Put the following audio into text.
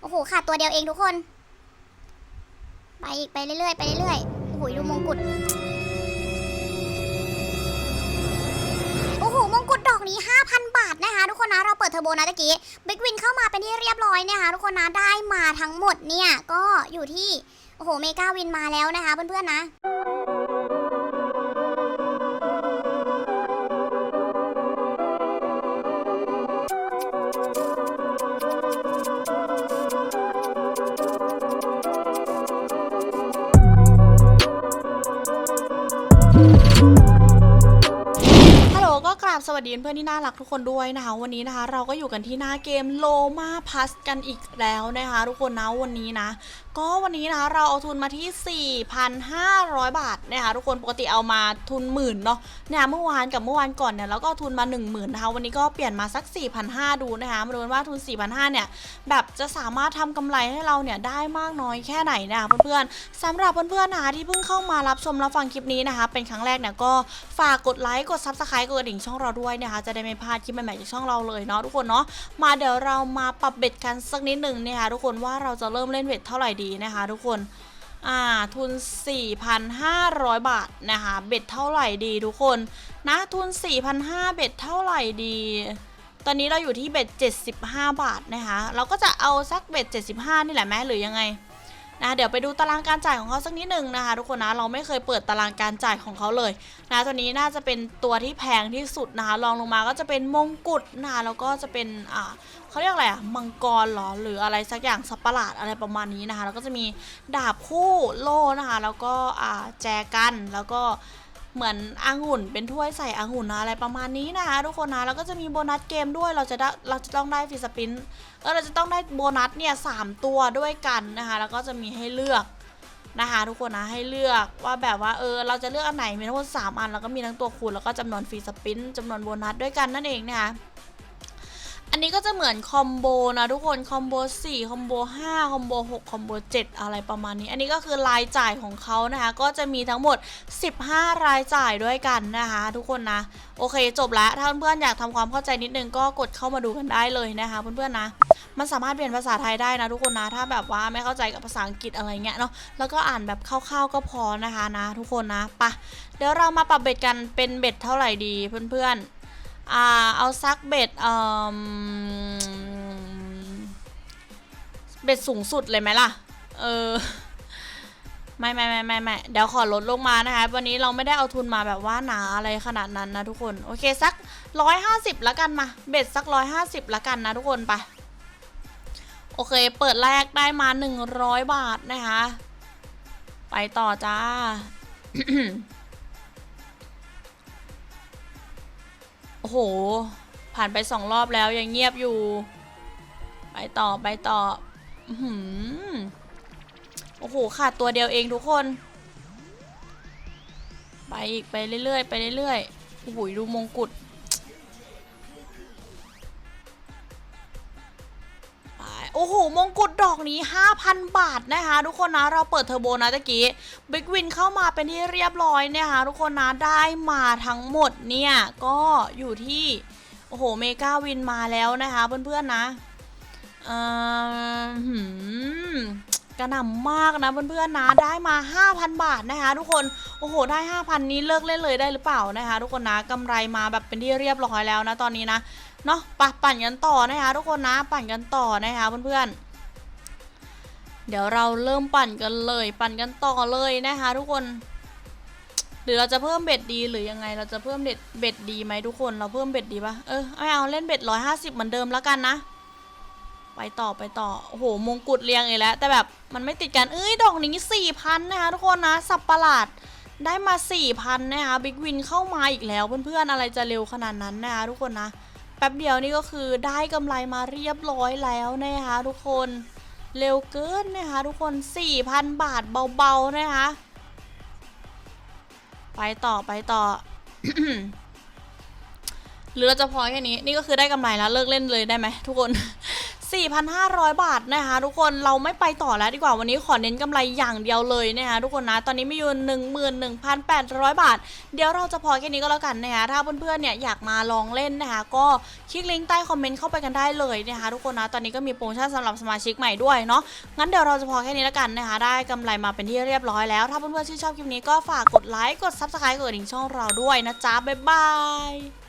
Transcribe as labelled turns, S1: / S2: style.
S1: โอ้โหขาดตัวเดียวเองทุกคน ไปอีกไปเรื่อยๆไปเรื่อยๆ โอ้โหดูมงกุฎ โอ้โหมงกุฎดอกนี้ 5,000 บาทนะคะทุกคนนะ เราเปิดเทอร์โบนะตะกี้บิ๊กวินเข้ามาเป็นที่เรียบร้อยนะคะทุกคนนะ ได้มาทั้งหมดเนี่ย ก็อยู่ที่ โอ้โห เมกาวินมาแล้วนะคะเพื่อนๆนะ
S2: ลก็กราบสวัสดีเพื่อนที่น่ารักทุกคนด้วยนะคะ วันนี้นะคะ เราก็อยู่กันที่หน้าเกมโลมาพัสกันอีกแล้วนะคะ ทุกคนนะวันนี้นะ ก็วันนี้นะคะเราเอาทุนมาที่ 4,500 บาทนะคะทุกคนปกติเอามาทุนหมื่นเนาะเนี่ยเมื่อวานกับเมื่อวานก่อนเนี่ยเราก็ทุนมา 1 0,000นะคะวันนี้ก็เปลี่ยนมาสัก 4,500 ดูนะคะมาดูกันว่าทุน 4,500 เนี่ยแบบจะสามารถทำกำไรให้เราเนี่ยได้มากน้อยแค่ไหนนะคะเพื่อนๆสำหรับเพื่อนๆนะคะที่เพิ่งเข้ามารับชมรับฟังคลิปนี้นะคะ เป็นครั้งแรกเนี่ยก็ฝากกดไลค์กดซับสไครต์กดระดิ่งช่องเราด้วยนะคะ จะได้ไม่พลาดคลิปใหม่ๆจากช่องเราเลยเนาะทุกคนเนาะมาเดี๋ยวเรามาปรับเบ็ดกันสักนิดหนึ่งนะคะทุกคนว่าเราจะเริ่มเล่นเบ็ดเท่าไหร่ดีนะคะ ทุกคนอ่าทุน 4,500 บาทนะคะเบ็ดเท่าไหร่ดีทุกคนนะทุน 4,500เบ็ดเท่าไหร่ดี ตอนนี้เราอยู่ที่เบ็ด75 บาทนะคะเราก็จะเอาสักเบ็ด75 นี่แหละแม้หรือยังไง นะเดี๋ยวไปดูตารางการจ่ายของเขาสักนิดหนึ่งนะคะ ทุกคนนะเราไม่เคยเปิดตารางการจ่ายของเขาเลยนะตัวนี้น่าจะเป็นตัวที่แพงที่สุดนะคะรองลงมาก็จะเป็นมงกุฎนะคะแล้วก็จะเป็นอ่าเขาเรียกอะไรอะมังกรเหรอหรืออะไรสักอย่างสัปประหลาดอะไรประมาณนี้นะคะแล้วก็จะมีดาบคู่โล่นะคะแล้วก็อ่าแจกันแล้วก็ เหมือนองุ่นเป็นถ้วยใส่องุ่นนะอะไรประมาณนี้นะคะทุกคนนะแล้วก็จะมีโบนัสเกมด้วยเราจะได้เราจะต้องได้ฟิสปินเออเราจะต้องได้โบนัสเนี่ยสามตัวด้วยกันนะคะแล้วก็จะมีให้เลือกนะคะทุกคนนะให้เลือกว่าแบบว่าเออเราจะเลือกอันไหนมีทั้งหมดสามอันแล้วก็มีทั้งตัวคูณแล้วก็จำนวนฟรีสปินจำนวนโบนัสด้วยกันนั่นเองนะคะ อันนี้ก็จะเหมือนคอมโบนะทุกคนคอมโบ4คอมโบ5คอมโบ6คอมโบ7อะไรประมาณนี้ อันนี้ก็คือรายจ่ายของเขานะคะ ก็จะมีทั้งหมด 15 รายจ่ายด้วยกันนะคะ ทุกคนนะ โอเคจบแล้วถ้าเพื่อนๆอยากทำความเข้าใจนิดนึงก็กดเข้ามาดูกันได้เลยนะคะเพื่อนๆนะ มันสามารถเปลี่ยนภาษาไทยได้นะทุกคนนะ ถ้าแบบว่าไม่เข้าใจกับภาษาอังกฤษอะไรเงี้ยเนาะแล้วก็อ่านแบบคร่าวๆก็พอนะคะนะ ทุกคนนะปะเดี๋ยวเรามาปรับเบ็ดกันเป็นเบ็ดเท่าไหร่ดีเพื่อนๆ อ่าเอาซักเบ็ดเอ่อเบ็ดสูงสุดเลยไหมล่ะ เออ ไม่ไม่ไม่ไม่ไม่เดี๋ยวขอลดลงมานะคะ วันนี้เราไม่ได้เอาทุนมาแบบว่าหนาอะไรขนาดนั้นนะทุกคน โอเคสักร้อยห้าสิบละกันมา เบ็ดสักร้อยห้าสิบละกันนะทุกคนไป โอเค เปิดแรกได้มาหนึ่งร้อยบาทนะคะ ไปต่อจ้า โอ้โห ผ่านไปสองรอบแล้วยังเงียบอยู่ ไปต่อไปต่ออือหือโอ้โหขาดตัวเดียวเองทุกคน ไปอีกไปเรื่อยๆไปเรื่อยๆโอ้โหดูมงกุฎ โอ้โห มงกุฎดอกนี้ 5,000 บาทนะคะ ทุกคนนะ เราเปิดเทอร์โบนะตะกี้ บิ๊กวินเข้ามาเป็นที่เรียบร้อยนะคะ ทุกคนนะ ได้มาทั้งหมดเนี่ย ก็อยู่ที่ โอ้โห เมกาวินมาแล้วนะคะ เพื่อนๆนะ เอ่อ ระหน่ำมากนะเพื่อนๆนะได้มา 5,000 บาทนะคะ ทุกคนโอ้โหได้ 5,000 นี้เลิกเล่นเลยได้หรือเปล่านะคะ ทุกคนนะกำไรมาแบบเป็นที่เรียบร้อยแล้วนะตอนนี้นะเนาะปะปั่นกันต่อนะคะ ทุกคนนะปั่นกันต่อนะคะเพื่อนๆเดี๋ยวเราเริ่มปั่นกันเลย ปั่นกันต่อเลยนะคะ ทุกคน หรือเราจะเพิ่มเบ็ดดีหรือยังไง เราจะเพิ่มเบ็ดเบ็ดดีไหมทุกคน เราเพิ่มเบ็ดดีปะเออไม่เอาเล่นเบ็ดร้อยห้าสิบเหมือนเดิมแล้วกันนะ ไปต่อไปต่อ โอ้โห มงกุฎเรียงอีกแล้ว แต่แบบมันไม่ติดกัน เอ้ย ดอกนี้สี่พันนะคะทุกคนนะ สับประหลาดได้มาสี่พันนะคะบิ๊กวินเข้ามาอีกแล้วเพื่อนๆ อะไรจะเร็วขนาดนั้นนะคะทุกคนนะ แป๊บเดียวนี่ก็คือได้กำไรมาเรียบร้อยแล้วนะคะทุกคน เร็วเกินนะคะทุกคน4,000บาทเบาๆนะคะ ไปต่อไปต่อหรือเราจะพอแค่นี้ นี่ก็คือได้กำไรแล้วเลิกเล่นเลยได้ไหมทุกคน 4,500 บาทนะคะ ทุกคนเราไม่ไปต่อแล้วดีกว่าวันนี้ขอเน้นกำไรอย่างเดียวเลยนะคะทุกคนนะตอนนี้มีอยู่11,800 บาท เดี๋ยวเราจะพอแค่นี้ก็แล้วกันนะคะถ้าเพื่อนๆเนี่ยอยากมาลองเล่นนะคะก็คลิกลิงก์ใต้คอมเมนต์เข้าไปกันได้เลยนะคะทุกคนนะตอนนี้ก็มีโปรโมชั่นสำหรับสมาชิกใหม่ด้วยเนาะงั้นเดี๋ยวเราจะพอแค่นี้แล้วกันนะคะได้กำไรมาเป็นที่เรียบร้อยแล้ว ถ้าเพื่อนๆชื่นชอบคลิปนี้ก็ฝากกดไลค์กด Subscribe กดดิ่งช่องเราด้วยนะจ๊ะบ๊ายบาย